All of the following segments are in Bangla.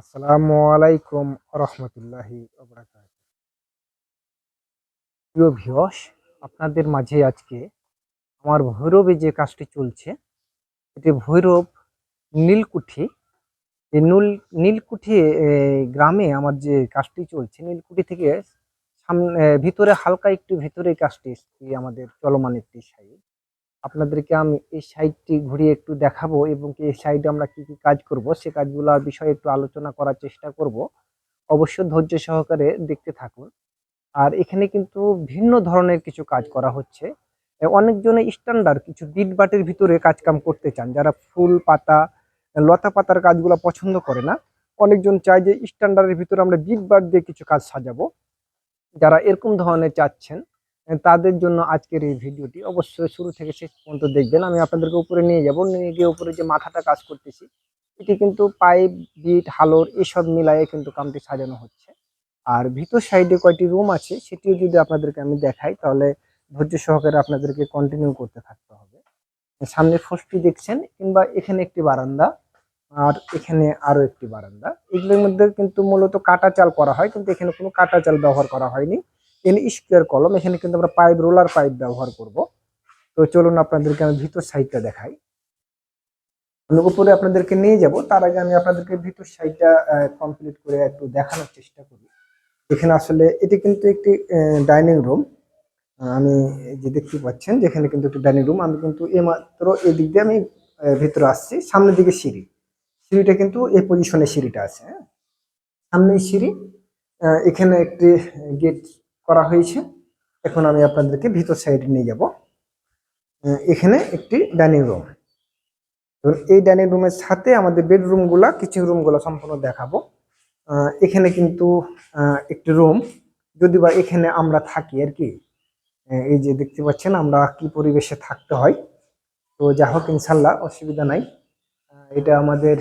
আসসালামু আলাইকুম রহমতুল্লাহি প্রিয় ভিয়স আপনাদের মাঝে আজকে আমার ভৈরবে যে কাজটি চলছে, এটি ভৈরব নীলকুঠি। এই নুল, নীলকুঠি গ্রামে আমার যে কাজটি চলছে, নীলকুঠি থেকে সামনে ভিতরে হালকা একটু ভিতরে কাজটি আমাদের চলমান একটি সাইড আপনাদেরকে আমি এই সাইডটি ঘুরিয়ে একটু দেখাবো এবং এই সাইডে আমরা কি কি কাজ করব, সে কাজগুলোর বিষয়ে একটু আলোচনা করার চেষ্টা করব। অবশ্যই ধৈর্য সহকারে দেখতে থাকুন। আর এখানে কিন্তু ভিন্ন ধরনের কিছু কাজ করা হচ্ছে। অনেকজনে স্ট্যান্ডার্ড কিছু বিট বাটের ভিতরে কাজ কাম করতে চান। যারা ফুল পাতা, লতা পাতার কাজগুলো পছন্দ করে না, অনেকজন চায় যে স্ট্যান্ডার্ডের ভিতরে আমরা বিট বাট দিয়ে কিছু কাজ সাজাবো। যারা এরকম ধরনের চাচ্ছেন তাদের জন্য আজকের এই ভিডিওটি অবশ্যই শুরু থেকে শেষ পর্যন্ত দেখবেন। আমি আপনাদেরকে উপরে নিয়ে যাব। নিয়ে গিয়ে উপরে যে মাথাটা কাজ করতেছি, এটি কিন্তু পাইপ, বিট, হালোর এসব মিলায়ে কিন্তু কামটি সাজানো হচ্ছে। আর ভিতর সাইডে কয়টি রুম আছে, সেটিও যদি আপনাদেরকে আমি দেখাই, তাহলে ধৈর্য সহকারে আপনাদেরকে কন্টিনিউ করতে থাকতে হবে। সামনে ফোসটি দেখছেন, কিংবা এখানে একটি বারান্দা, আর এখানে আরও একটি বারান্দা। এগুলোর মধ্যে কিন্তু মূলত কাটা চাল করা হয়, কিন্তু এখানে কোনো কাটা চাল ব্যবহার করা হয়নি। এখানে স্কোয়ার কলম এখানে কিন্তু আমরা পাইপ রোলার পাইপ ব্যবহার করব। তো চলুন আপনাদেরকে আমি ভিতর সাইডটা দেখাই। আমি উপরে আপনাদেরকে নিয়ে যাব, তার আগে আমি আপনাদেরকে ভিতর সাইডটা কমপ্লিট করে একটু দেখানোর চেষ্টা করি। এখানে আসলে এটি কিন্তু একটি ডাইনিং রুম আমি যে দেখতে পাচ্ছেন, যেখানে কিন্তু একটি ডাইনিং রুম আমি কিন্তু এইমাত্র এদিক দিয়ে আমি ভিতরে আসছি। সামনের দিকে সিঁড়ি। সিঁড়িটা কিন্তু এই পজিশনে সিঁড়িটা আছে হ্যাঁ? সামনে সিঁড়ি এখানে একটি গেট করা হয়েছে। এখন আমি আপনাদেরকে ভিতর সাইডে নিয়ে যাব। এখানে একটি ডাইনিং রুম এই ডাইনিং রুমের সাথে আমাদের বেডরুমগুলা কিচেন রুমগুলা সম্পূর্ণ দেখাবো। এখানে কিন্তু একটি রুম যদি বা এখানে আমরা থাকি আর কি এই যে দেখতে পাচ্ছেন আমরা কি পরিবেশে থাকতে হয়। তো যা হোক, ইনশাল্লাহ, অসুবিধা নাই। এটা আমাদের,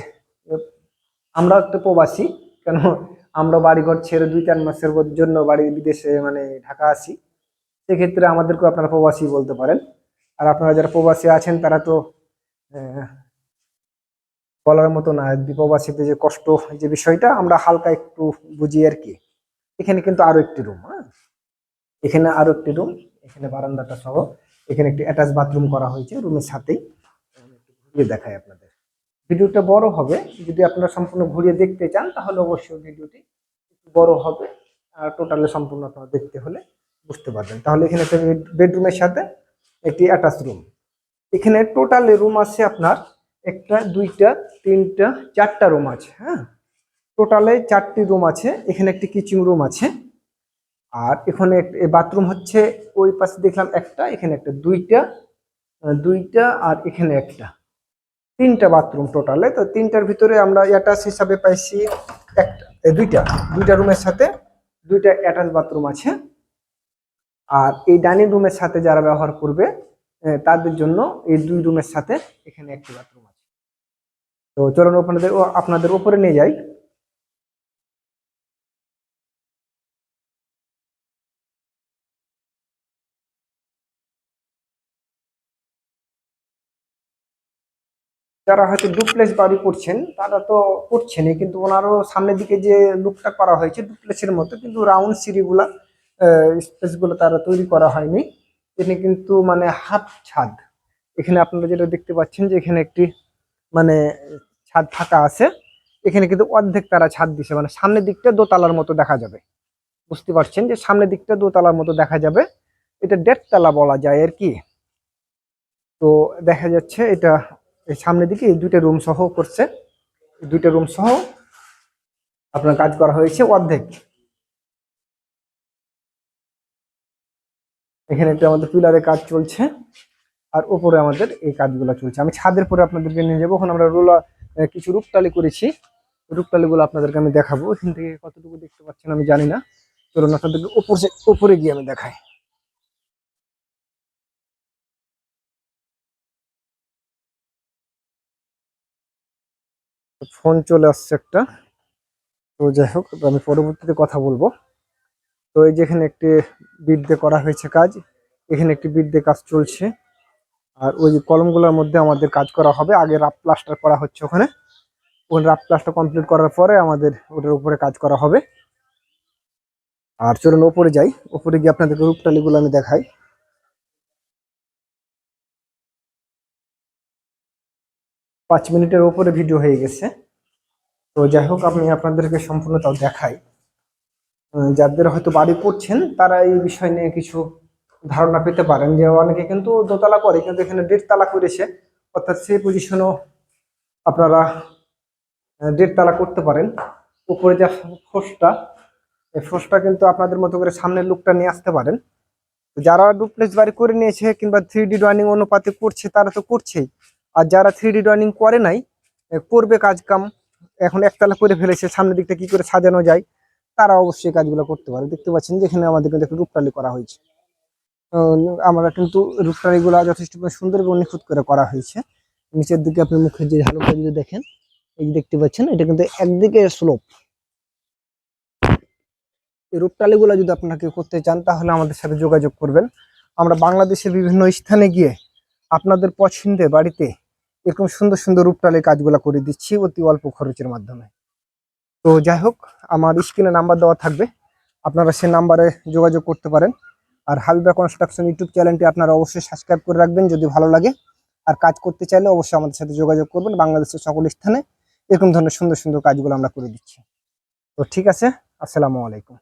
আমরা একটা প্রবাসী, কেন আমরা বাড়িঘর ছেড়ে দুই চার মাসের জন্য বাড়ি বিদেশে মানে ঢাকা আসি। সেক্ষেত্রে আমাদেরকেও আপনারা প্রবাসী বলতে পারেন। আর আপনারা যারা প্রবাসী আছেন, তারা তো বলার মতো না প্রবাসীতে যে কষ্ট যে বিষয়টা, আমরা হালকা একটু বুঝি আর কি। এখানে কিন্তু আরও একটি রুম হ্যাঁ? এখানে আরও একটি রুম এখানে বারান্দাটা সহ, এখানে একটি অ্যাটাচ বাথরুম করা হয়েছে রুমের সাথেই। ঘুরিয়ে দেখাই আপনাদের। ভিডিওটা বড় হবে। যদি আপনারা সম্পূর্ণ ঘুরিয়ে দেখতে চান, তাহলে অবশ্যই ভিডিওটি বড় হবে। আর টোটালে সম্পূর্ণ আপনারা দেখতে হলে বুঝতে পারবেন। তাহলে এখানে একটা বেডরুমের সাথে একটি অ্যাটাচ রুম এখানে টোটাল রুম আছে আপনার একটা, দুইটা, তিনটা, চারটা রুম আছে হ্যাঁ? টোটালে চারটি রুম আছে। এখানে একটি কিচেন রুম আছে। আর এখানে বাথরুম হচ্ছে, ওই পাশে দেখলাম একটা, এখানে একটা দুইটা দুইটা আর এখানে একটা। তিনটা বাথরুম টোটালে তো তিনটার ভিতরে আমরা অ্যাটাচ হিসাবে পাইছি একটা দুইটা দুইটা রুমের সাথে দুইটা অ্যাটাচ বাথরুম আছে। আর এই ডাইনিং রুমের সাথে যারা ব্যবহার করবে তাদের জন্য এই দুই রুমের সাথে এখানে একটি বাথরুম আছে। তো চলুন আপনাদের আপনাদের উপরে নিয়ে যাই। যারা হয়তো ডুপ্লেক্স বাড়ি করছেন, তারা তো করছেনই, কিন্তু ওনারও সামনের দিকে যে লুকটা করা হয়েছে ডুপ্লেক্সের মতো, কিন্তু রাউন্ড সিঁড়িগুলা স্পেসগুলো তারা তৈরি করা হয়নি। এখানে কিন্তু মানে হাফ ছাদ। এখানে আপনারা যেটা দেখতে পাচ্ছেন যে এখানে একটি মানে ছাদ ফাঁকা আছে। এখানে কিন্তু অর্ধেক তারা ছাদ দিছে মানে সামনের দিকটা দোতলার মতো দেখা যাবে। বুঝতে পারছেন যে সামনের দিকটা দোতলার মতো দেখা যাবে। এটা দেড়তলা বলা যায় আর কি। তো দেখা যাচ্ছে এটা এই সামনের দিকে এই দুইটা রুম সহ করছে। দুইটা রুম সহ আপনার কাজ করা হয়েছে অর্ধেক। এখানে একটা আমাদের পিলারের কাজ চলছে আর উপরে আমাদের এই কাজগুলো চলছে। আমি ছাদের পরে আপনাদেরকে নিয়ে যাব। ওখানে আমরা রোলা কিছু রূপতালি করেছি। রূপটালিগুলো আপনাদেরকে আমি দেখাবো। এখান থেকে কতটুকু দেখতে পাচ্ছেন আমি জানি না। চলুন আপনাদেরকে ওপরে ওপরে গিয়ে আমি দেখাই। ফোন চলে আসছে একটা। তো যাই হোক আমি পরবর্তীতে কথা বলব। তো এই যেখানে একটি বিট দিয়ে করা হয়েছে কাজ, এখানে একটি বিট দিয়ে কাজ চলছে। আর ওই যে কলমগুলোর মধ্যে আমাদের কাজ করা হবে। আগে রাপ প্লাস্টার করা হচ্ছে ওখানে। ওখানে রাত প্লাস্টার কমপ্লিট করার পরে আমাদের ওটার উপরে কাজ করা হবে। আর চলুন ওপরে যাই। ওপরে গিয়ে আপনাদেরকে রূপটালিগুলো আমি দেখাই। পাঁচ মিনিটের ওপরে ভিডিও হয়ে গেছে। তো যাই হোক আমি আপনাদেরকে সম্পূর্ণটাও দেখাই। উম, যাদের হয়তো বাড়ি করছেন তারা এই বিষয় নিয়ে কিছু ধারণা পেতে পারেন যে অনেকে কিন্তু দোতলা করে কিন্তু এখানে তালা করেছে। অর্থাৎ সেই পজিশনও আপনারা তালা করতে পারেন। উপরে যে ফোর্সটা এই ফোর্সটা কিন্তু আপনাদের মতো করে সামনের লুকটা নিয়ে আসতে পারেন। যারা ডুপ্লেক্স বাড়ি করে নিয়েছে কিংবা থ্রি ডি ড্রয়িং অনুপাতে করছে তারা তো করছেই। আর যারা থ্রি ডি ড্রয়িং করে নাই করবে কাজ কাম, এখন একতলা করে ফেলেছে, সামনের দিকটা কি করে সাজানো যায়, তারা অবশ্যই কাজগুলো করতে পারে। দেখতে পাচ্ছেন যেখানে আমাদের কিন্তু একটু রূপটালি করা হয়েছে। আমরা কিন্তু রূপটালিগুলো যথেষ্ট সুন্দর এবং নিখুঁত করে করা হয়েছে। নিচের দিকে আপনি মুখের যে ঝালুটা যদি দেখেন, এই দেখতে পাচ্ছেন, এটা কিন্তু একদিকে স্লোপ এই রূপটালিগুলো যদি আপনাকে করতে চান, তাহলে আমাদের সাথে যোগাযোগ করবেন। আমরা বাংলাদেশের বিভিন্ন স্থানে গিয়ে আপনাদের পছন্দের বাড়িতে এরকম সুন্দর সুন্দর রূপটালির কাজগুলো করে দিচ্ছি অতি অল্প খরচের মাধ্যমে। তো যাই হোক, আমার স্ক্রিনে নাম্বার দেওয়া থাকবে। আপনারা সেই নাম্বারে যোগাযোগ করতে পারেন। আর হাবিবা কনস্ট্রাকশন ইউটিউব চ্যানেলটি আপনারা অবশ্যই সাবস্ক্রাইব করে রাখবেন যদি ভালো লাগে। আর কাজ করতে চাইলে অবশ্যই আমাদের সাথে যোগাযোগ করবেন বাংলাদেশের সকল স্থানে। এরকম ধরনের সুন্দর সুন্দর কাজগুলো আমরা করে দিচ্ছি। তো ঠিক আছে, আসসালামু আলাইকুম।